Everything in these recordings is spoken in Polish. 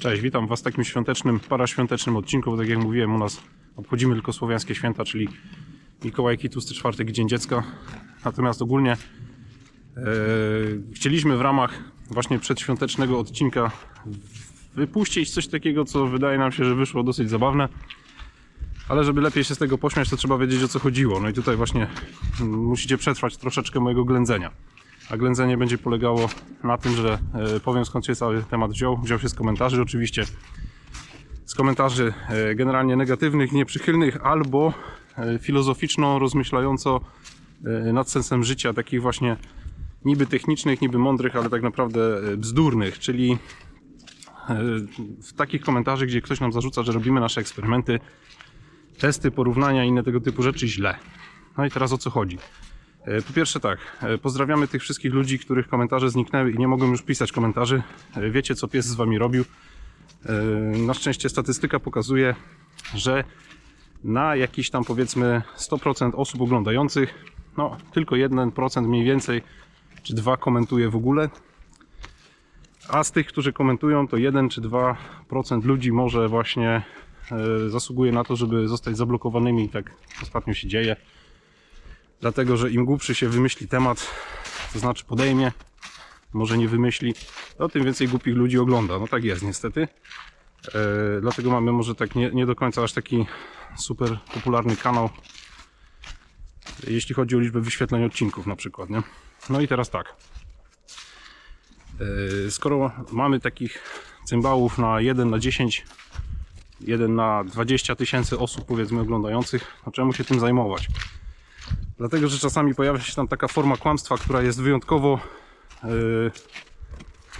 Cześć, witam Was w takim świątecznym, paraświątecznym odcinku, bo tak jak mówiłem, u nas obchodzimy tylko słowiańskie święta, czyli Mikołajki, Tłusty Czwartek i Dzień Dziecka. Natomiast ogólnie e, chcieliśmy w ramach właśnie przedświątecznego odcinka wypuścić coś takiego, co wydaje nam się, że wyszło dosyć zabawne. Ale żeby lepiej się z tego pośmiać, to trzeba wiedzieć o co chodziło. No i tutaj właśnie mm, musicie przetrwać troszeczkę mojego ględzenia. A ględzenie będzie polegało na tym, że e, powiem skąd się cały temat wziął. Wziął się z komentarzy oczywiście. Z komentarzy e, generalnie negatywnych, nieprzychylnych albo e, filozoficzno rozmyślająco nad sensem życia, takich właśnie niby technicznych, niby mądrych, ale tak naprawdę bzdurnych, czyli w takich komentarzach, gdzie ktoś nam zarzuca, że robimy nasze eksperymenty, testy, porównania i inne tego typu rzeczy źle. No i teraz o co chodzi? E, Po pierwsze tak, e, pozdrawiamy tych wszystkich ludzi, których komentarze zniknęły i nie mogą już pisać komentarzy. E, Wiecie co pies z wami robił. Na szczęście statystyka pokazuje, że na jakiś tam powiedzmy 100% osób oglądających, no tylko 1% mniej więcej, czy 2 komentuje w ogóle. A z tych, którzy komentują, to 1 czy 2% ludzi może właśnie zasługuje na to, żeby zostać zablokowanymi tak ostatnio się dzieje dlatego że im głupszy się wymyśli temat, to znaczy podejmie, może nie wymyśli, to tym więcej głupich ludzi ogląda. No tak jest niestety. E, dlatego mamy może tak nie, nie do końca aż taki super popularny kanał, jeśli chodzi o liczbę wyświetleń odcinków na przykład, nie? No i teraz tak. E, skoro mamy takich cymbałów na 1 na 10, 1 na 20 tysięcy osób powiedzmy oglądających, to czemu się tym zajmować? Dlatego, że czasami pojawia się tam taka forma kłamstwa, która jest wyjątkowo e,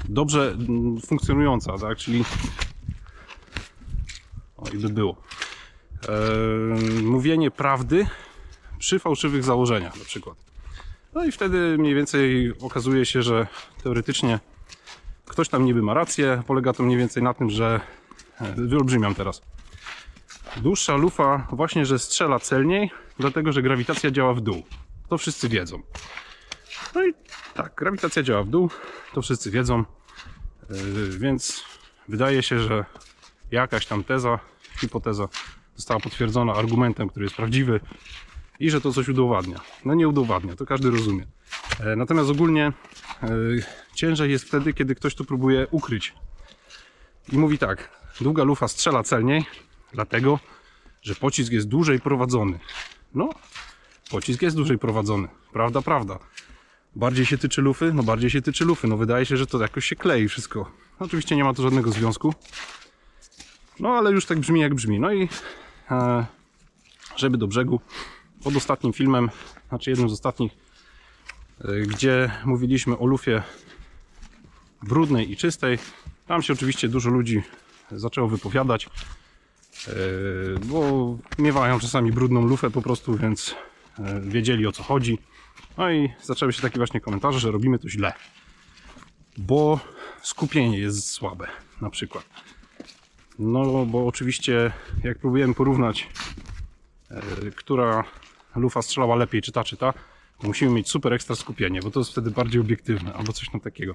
dobrze mm, funkcjonująca, tak? Czyli o, i by było. E, mówienie prawdy przy fałszywych założeniach na przykład. No i wtedy mniej więcej okazuje się, że teoretycznie ktoś tam niby ma rację. Polega to mniej więcej na tym, że e, wyolbrzymiam teraz. Dłuższa lufa właśnie, że strzela celniej, dlatego że grawitacja działa w dół. To wszyscy wiedzą. No i tak, grawitacja działa w dół, to wszyscy wiedzą. Yy, więc wydaje się, że jakaś tam teza, hipoteza została potwierdzona argumentem, który jest prawdziwy i że to coś udowadnia. No nie udowadnia, to każdy rozumie. E, Natomiast ogólnie e, ciężej jest wtedy, kiedy ktoś to próbuje ukryć. I mówi tak, długa lufa strzela celniej, dlatego, że pocisk jest dłużej prowadzony. No, pocisk jest dłużej prowadzony. Prawda, prawda. Bardziej się tyczy lufy? No bardziej się tyczy lufy. No wydaje się, że to jakoś się klei wszystko. Oczywiście nie ma to żadnego związku. No ale już tak brzmi jak brzmi. No i e, żeby do brzegu, pod ostatnim filmem, znaczy jednym z ostatnich, e, gdzie mówiliśmy o lufie brudnej i czystej. Tam się oczywiście dużo ludzi zaczęło wypowiadać. E, bo miewają czasami brudną lufę po prostu, więc e, wiedzieli o co chodzi. No i zaczęły się takie właśnie komentarze, że robimy to źle. Bo skupienie jest słabe, na przykład. No, bo oczywiście, jak próbujemy porównać, e, która lufa strzelała lepiej, czy ta, czy ta, to musimy mieć super ekstra skupienie, bo to jest wtedy bardziej obiektywne, albo coś tam takiego.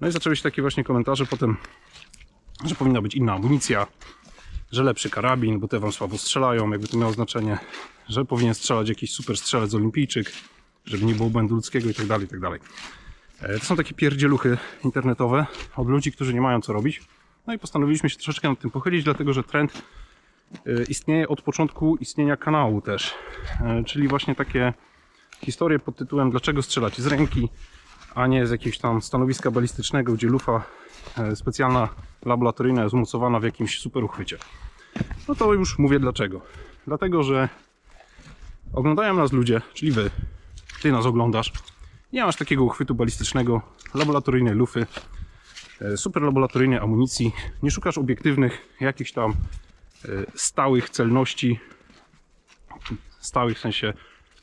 No i zaczęły się takie właśnie komentarze potem, że powinna być inna amunicja, że lepszy karabin, bo te wam słabo strzelają, jakby to miało znaczenie, że powinien strzelać jakiś super strzelec olimpijczyk, żeby nie było błędu ludzkiego i tak dalej, i tak dalej. E, To są takie pierdzieluchy internetowe od ludzi, którzy nie mają co robić. No i postanowiliśmy się troszeczkę nad tym pochylić, dlatego że trend e, istnieje od początku istnienia kanału też. E, Czyli właśnie takie historie pod tytułem Dlaczego strzelać z ręki, a nie z jakiegoś tam stanowiska balistycznego, gdzie lufa specjalna laboratoryjna jest umocowana w jakimś super uchwycie. No to już mówię dlaczego. Dlatego, że oglądają nas ludzie, czyli wy, ty nas oglądasz, nie masz takiego uchwytu balistycznego, laboratoryjnej lufy, e, super laboratoryjnej amunicji, nie szukasz obiektywnych, jakichś tam e, stałych celności, stałych w sensie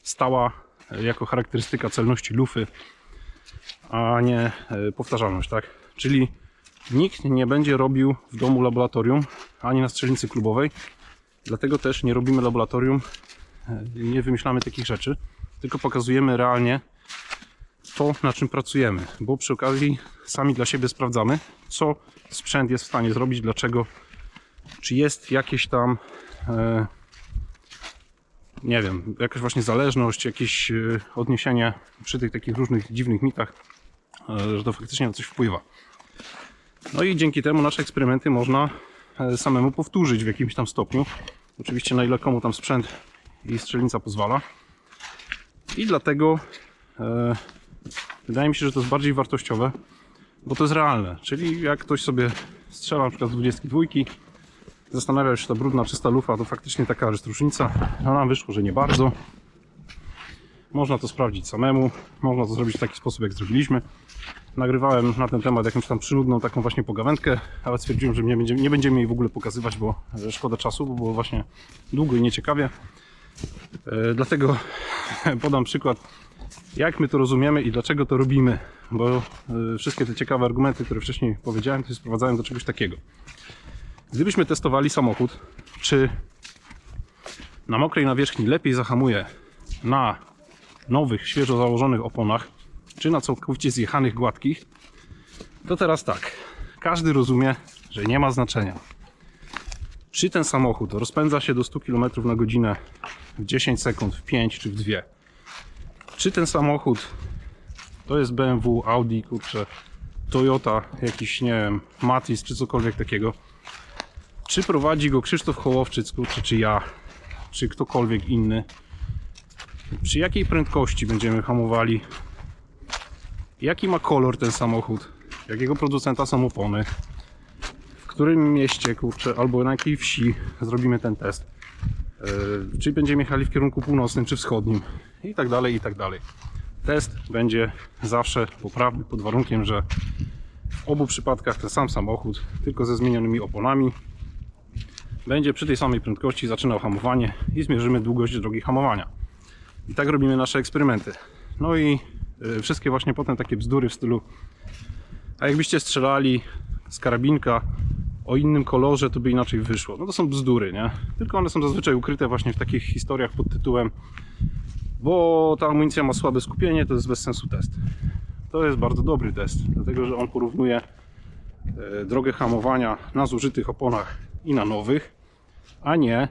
stała e, jako charakterystyka celności lufy, a nie powtarzalność, tak? Czyli nikt nie będzie robił w domu laboratorium, ani na strzelnicy klubowej, dlatego też nie robimy laboratorium, e, nie wymyślamy takich rzeczy, tylko pokazujemy realnie to, na czym pracujemy, bo przy okazji sami dla siebie sprawdzamy, co sprzęt jest w stanie zrobić, dlaczego, czy jest jakieś tam, e, nie wiem, jakaś właśnie zależność, jakieś e, odniesienie przy tych takich różnych dziwnych mitach, że to faktycznie na coś wpływa. No i dzięki temu nasze eksperymenty można e, samemu powtórzyć w jakimś tam stopniu. Oczywiście na ile komu tam sprzęt i strzelnica pozwala. I dlatego e, wydaje mi się, że to jest bardziej wartościowe, bo to jest realne. Czyli jak ktoś sobie strzela na przykład z 22, zastanawia się, czy ta brudna, czysta lufa to faktycznie taka jest różnica. No nam wyszło, że nie bardzo. Można to sprawdzić samemu, można to zrobić w taki sposób, jak zrobiliśmy. Nagrywałem na ten temat jakąś tam przynudną taką właśnie pogawędkę, ale stwierdziłem, że nie, będzie, nie będziemy jej w ogóle pokazywać, bo szkoda czasu, bo było właśnie długo i nieciekawie. E, Dlatego podam przykład, jak my to rozumiemy i dlaczego to robimy, bo e, wszystkie te ciekawe argumenty, które wcześniej powiedziałem, to się sprowadzają do czegoś takiego. Gdybyśmy testowali samochód, czy na mokrej nawierzchni lepiej zahamuje na nowych, świeżo założonych oponach, czy na całkowicie zjechanych, gładkich, to teraz tak. Każdy rozumie, że nie ma znaczenia. Czy ten samochód rozpędza się do 100 km na godzinę w 10 sekund, w 5 czy w 2? Czy ten samochód to jest BMW, Audi, kurczę, Toyota, jakiś, nie wiem, Matiz czy cokolwiek takiego? Czy prowadzi go Krzysztof Hołowczyc, kurczę, czy ja, czy ktokolwiek inny? Przy jakiej prędkości będziemy hamowali? Jaki ma kolor ten samochód? Jakiego producenta są opony? W którym mieście, kurczę, albo na jakiej wsi zrobimy ten test? Yy, czy będziemy jechali w kierunku północnym, czy wschodnim? I tak dalej, i tak dalej. Test będzie zawsze poprawny pod warunkiem, że w obu przypadkach ten sam samochód, tylko ze zmienionymi oponami, będzie przy tej samej prędkości zaczynał hamowanie i zmierzymy długość drogi hamowania. I tak robimy nasze eksperymenty. No i wszystkie właśnie potem takie bzdury w stylu a jakbyście strzelali z karabinka o innym kolorze, to by inaczej wyszło. No to są bzdury, nie? Tylko one są zazwyczaj ukryte właśnie w takich historiach pod tytułem bo ta amunicja ma słabe skupienie, to jest bez sensu test. To jest bardzo dobry test, dlatego że on porównuje e, drogę hamowania na zużytych oponach i na nowych, a nie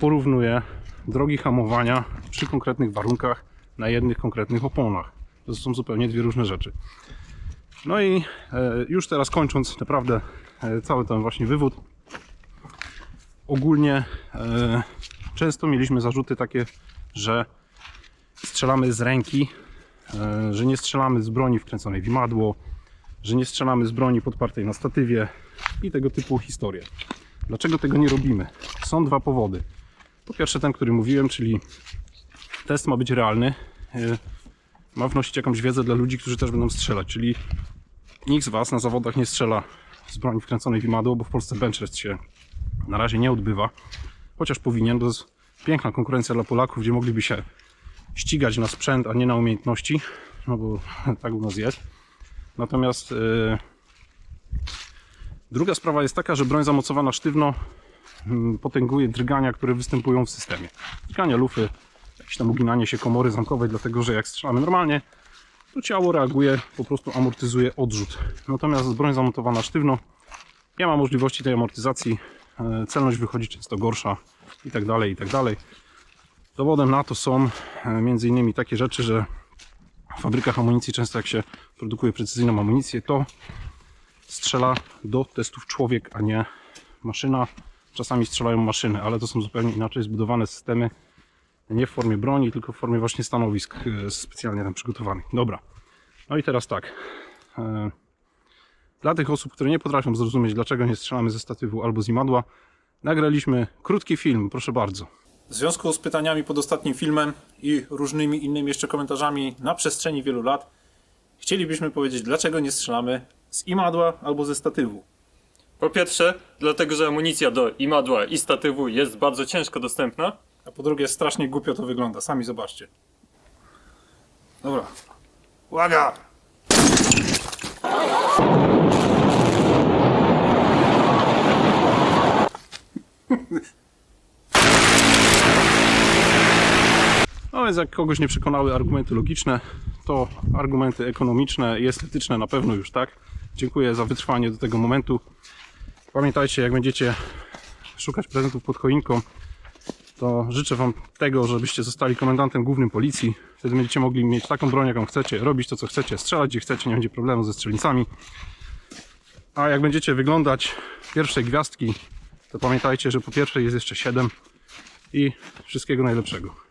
porównuje drogi hamowania przy konkretnych warunkach na jednych konkretnych oponach. To są zupełnie dwie różne rzeczy. No i e, już teraz kończąc naprawdę e, cały ten właśnie wywód. Ogólnie e, często mieliśmy zarzuty takie, że strzelamy z ręki, że nie strzelamy z broni wkręconej w imadło, że nie strzelamy z broni podpartej na statywie i tego typu historie. Dlaczego tego nie robimy? Są dwa powody. Po pierwsze ten, który mówiłem, czyli test ma być realny. e, Ma wnosić jakąś wiedzę dla ludzi, którzy też będą strzelać, czyli nikt z Was na zawodach nie strzela z broni wkręconej w imadło, bo w Polsce bench się na razie nie odbywa. Chociaż powinien, to jest piękna konkurencja dla Polaków, gdzie mogliby się ścigać na sprzęt, a nie na umiejętności, no bo tak u nas jest. Natomiast yy, druga sprawa jest taka, że broń zamocowana sztywno mm, potęguje drgania, które występują w systemie. Drgania lufy, jakieś tam uginanie się komory zamkowej, dlatego że jak strzelamy normalnie, to ciało reaguje, po prostu amortyzuje odrzut. Natomiast broń zamontowana sztywno nie ma możliwości tej amortyzacji, e, celność wychodzi często gorsza i tak dalej, i tak dalej. Dowodem na to są e, między innymi takie rzeczy, że w fabrykach amunicji często jak się produkuje precyzyjną amunicję, to strzela do testów człowiek, a nie maszyna. Czasami strzelają maszyny, ale to są zupełnie inaczej zbudowane systemy. Nie w formie broni, tylko w formie właśnie stanowisk e, specjalnie tam przygotowanych. Dobra. No i teraz tak. E, Dla tych osób, które nie potrafią zrozumieć, dlaczego nie strzelamy ze statywu albo z imadła, nagraliśmy krótki film, proszę bardzo. W związku z pytaniami pod ostatnim filmem i różnymi innymi jeszcze komentarzami na przestrzeni wielu lat, chcielibyśmy powiedzieć, dlaczego nie strzelamy z imadła albo ze statywu. Po pierwsze, dlatego że amunicja do imadła i statywu jest bardzo ciężko dostępna. A po drugie, strasznie głupio to wygląda, sami zobaczcie. Dobra. Uwaga! No więc jak kogoś nie przekonały argumenty logiczne, to argumenty ekonomiczne i estetyczne na pewno już tak. Dziękuję za wytrwanie do tego momentu. Pamiętajcie, jak będziecie szukać prezentów pod choinką, to życzę Wam tego, żebyście zostali komendantem głównym policji. Wtedy będziecie mogli mieć taką broń, jaką chcecie, robić to, co chcecie, strzelać gdzie chcecie, nie będzie problemu ze strzelnicami. A jak będziecie wyglądać pierwszej gwiazdki, to pamiętajcie, że po pierwszej jest jeszcze 7 i wszystkiego najlepszego.